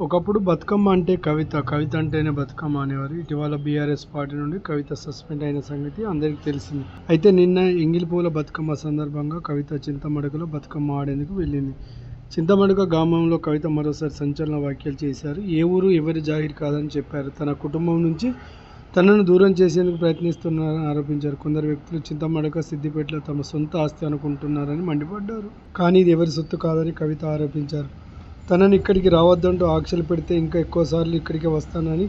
ఒకప్పుడు బతుకమ్మ అంటే కవిత కవిత అంటేనే బతుకమ్మ అనేవారు. ఇటీవల బీఆర్ఎస్ పార్టీ నుండి కవిత సస్పెండ్ అయిన సంగతి అందరికీ తెలిసింది. అయితే నిన్న ఎంగిలిపూల బతుకమ్మ సందర్భంగా కవిత చింతమడకలో బతుకమ్మ ఆడేందుకు వెళ్ళింది. చింతమడక గ్రామంలో కవిత మరోసారి సంచలన వ్యాఖ్యలు చేశారు. ఏ ఊరు ఎవరి జాహిర్ కాదని చెప్పారు. తన కుటుంబం నుంచి తనను దూరం చేసేందుకు ప్రయత్నిస్తున్నారని ఆరోపించారు. కొందరు వ్యక్తులు చింతమడక సిద్దిపేటలో తమ సొంత ఆస్తి అనుకుంటున్నారని మండిపడ్డారు. కానీ ఇది ఎవరి సొత్తు కాదని కవిత ఆరోపించారు. తనని ఇక్కడికి రావద్దంటూ ఆంక్షలు పెడితే ఇంకా ఎక్కువసార్లు ఇక్కడికి వస్తానని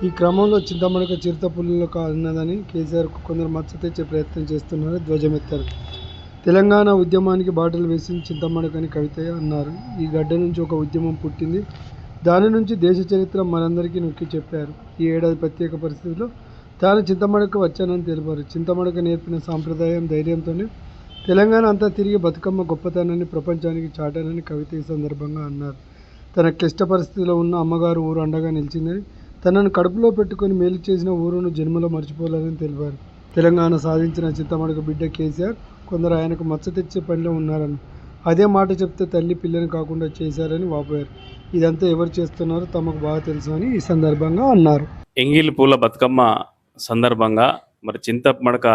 ఈ క్రమంలో చింతమడక చిరుతపుల్లిలో కాన్నదని కేసీఆర్ కొందరు మచ్చ తెచ్చే ప్రయత్నం చేస్తున్నారని ధ్వజమెత్తారు తెలంగాణ ఉద్యమానికి బాటలు వేసి చింతమణకని కవిత అన్నారు. ఈ గడ్డ నుంచి ఒక ఉద్యమం పుట్టింది. దాని నుంచి దేశ చరిత్ర మనందరికీ నొక్కి చెప్పారు. ఈ ఏడాది ప్రత్యేక పరిస్థితుల్లో తాను చింతమడక వచ్చానని తెలిపారు. చింతమడక నేర్పిన సాంప్రదాయం ధైర్యంతోనే తెలంగాణ అంతా తిరిగి బతుకమ్మ గొప్పతనాన్ని ప్రపంచానికి చాటానని కవిత ఈ సందర్భంగా అన్నారు. తన క్లిష్ట పరిస్థితిలో ఉన్న అమ్మగారు ఊరు అండగా నిలిచిందని తనను కడుపులో పెట్టుకొని మేలు చేసిన ఊరును జన్మలో మర్చిపోలేదని తెలిపారు. తెలంగాణ సాధించిన చిత్తమడుగు బిడ్డ కేసీఆర్ కొందరు ఆయనకు మచ్చ తెచ్చే పనిలో ఉన్నారని అదే మాట చెప్తే తల్లి పిల్లని కాకుండా చేశారని వాపోయారు. ఇదంతా ఎవరు చేస్తున్నారో తమకు బాగా తెలుసు అని ఈ సందర్భంగా అన్నారు. ఎంగిల్ పూల బతుకమ్మ సందర్భంగా మరి చింతమడక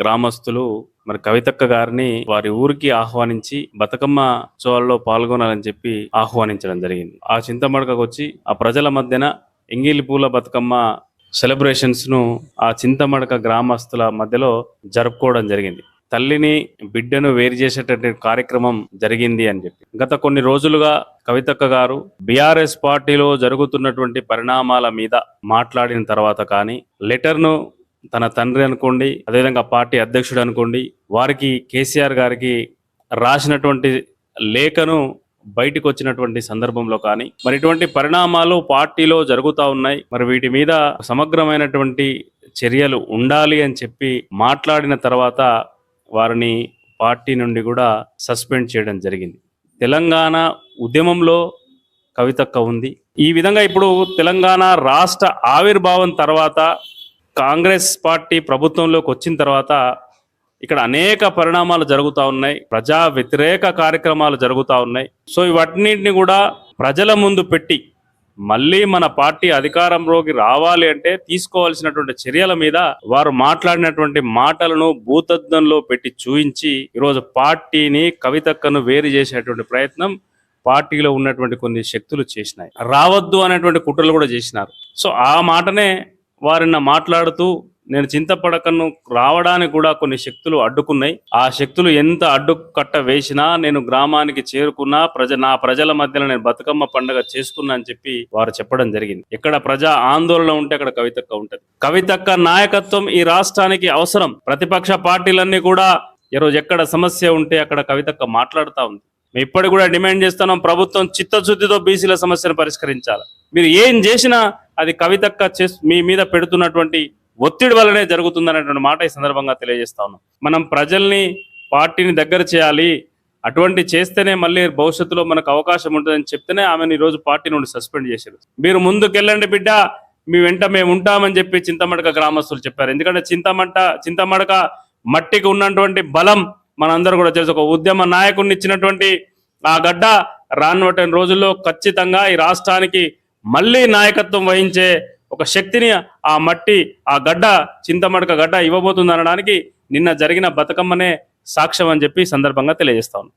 గ్రామస్తులు మరి కవితక్క గారిని వారి ఊరికి ఆహ్వానించి బతుకమ్మ ఉత్సవాల్లో పాల్గొనాలని చెప్పి ఆహ్వానించడం జరిగింది. ఆ చింతమడకకు వచ్చి ఆ ప్రజల మధ్యన ఎంగిలి పూల బతుకమ్మ సెలబ్రేషన్స్ను ఆ చింతమడక గ్రామస్తుల మధ్యలో జరుపుకోవడం జరిగింది. తల్లిని బిడ్డను వేరు చేసేటటువంటి కార్యక్రమం జరిగింది అని చెప్పి. గత కొన్ని రోజులుగా కవితక్క గారు బీఆర్ఎస్ పార్టీలో జరుగుతున్నటువంటి పరిణామాల మీద మాట్లాడిన తర్వాత కానీ లెటర్ను తన తండ్రి అనుకోండి అదేవిధంగా పార్టీ అధ్యక్షుడు అనుకోండి వారికి కేసీఆర్ గారికి రాసినటువంటి లేఖను బయటకు వచ్చినటువంటి సందర్భంలో కానీ మరి ఇటువంటి పరిణామాలు పార్టీలో జరుగుతూ ఉన్నాయి. మరి వీటి మీద సమగ్రమైనటువంటి చర్యలు ఉండాలి అని చెప్పి మాట్లాడిన తర్వాత వారిని పార్టీ నుండి కూడా సస్పెండ్ చేయడం జరిగింది. తెలంగాణ ఉద్యమంలో కవితక్క ఉంది. ఈ విధంగా ఇప్పుడు తెలంగాణ రాష్ట్ర ఆవిర్భావం తర్వాత కాంగ్రెస్ పార్టీ ప్రభుత్వంలోకి వచ్చిన తర్వాత ఇక్కడ అనేక పరిణామాలు జరుగుతూ ఉన్నాయి. ప్రజా వ్యతిరేక కార్యక్రమాలు జరుగుతూ ఉన్నాయి. సో వాటిని కూడా ప్రజల ముందు పెట్టి మళ్ళీ మన పార్టీ అధికారంలోకి రావాలి అంటే తీసుకోవాల్సినటువంటి చర్యల మీద వారు మాట్లాడినటువంటి మాటలను భూతద్దంలో పెట్టి చూయించి ఈరోజు పార్టీని కవితక్కను వేరు చేసేటువంటి ప్రయత్నం పార్టీలో ఉన్నటువంటి కొన్ని శక్తులు చేసినాయి. రావద్దు అనేటువంటి కుట్రలు కూడా చేసినారు. సో ఆ మాటనే వారిని మాట్లాడుతూ నేను చింతపడకను రావడానికి కూడా కొన్ని శక్తులు అడ్డుకున్నాయి. ఆ శక్తులు ఎంత అడ్డుకట్ట వేసినా నేను గ్రామానికి చేరుకున్నా ప్రజ నా ప్రజల మధ్యలో నేను బతుకమ్మ పండుగ చేసుకున్నా అని చెప్పి వారు చెప్పడం జరిగింది. ఎక్కడ ప్రజా ఆందోళన ఉంటే అక్కడ కవితక్క ఉంటది. కవితక్క నాయకత్వం ఈ రాష్ట్రానికి అవసరం. ప్రతిపక్ష పార్టీలన్నీ కూడా ఈరోజు ఎక్కడ సమస్య ఉంటే అక్కడ కవితక్క మాట్లాడుతూ ఉంది. మేము ఇప్పటికి కూడా డిమాండ్ చేస్తున్నాం ప్రభుత్వం చిత్తశుద్ధితో బీసీల సమస్యను పరిష్కరించాలి. మీరు ఏం చేసినా అది కవితక్క చెస్ మీ మీద పెడుతున్నటువంటి ఒత్తిడి వల్లనే జరుగుతుందనేటువంటి మాట ఈ సందర్భంగా తెలియజేస్తా ఉన్నాం. మనం ప్రజల్ని పార్టీని దగ్గర చేయాలి అటువంటి చేస్తేనే మళ్ళీ భవిష్యత్తులో మనకు అవకాశం ఉంటుందని చెప్తేనే ఆమెను ఈ రోజు పార్టీ నుండి సస్పెండ్ చేశారు. మీరు ముందుకెళ్ళండి బిడ్డ మీ వెంట మేము ఉంటామని చెప్పి చింతమడక గ్రామస్తులు చెప్పారు. ఎందుకంటే చింతమంట చింతమడక మట్టికి ఉన్నటువంటి బలం మనందరూ కూడా తెలుసు. ఒక ఉద్యమ నాయకుడిని ఇచ్చినటువంటి ఆ గడ్డ రానున్న రోజుల్లో ఖచ్చితంగా ఈ రాష్ట్రానికి మళ్ళీ నాయకత్వం వహించే ఒక శక్తిని ఆ మట్టి ఆ గడ్డ చింతమడక గడ్డ ఇవ్వబోతుంది అనడానికి నిన్న జరిగిన బతుకమ్మనే సాక్ష్యం అని చెప్పి సందర్భంగా తెలియజేస్తాను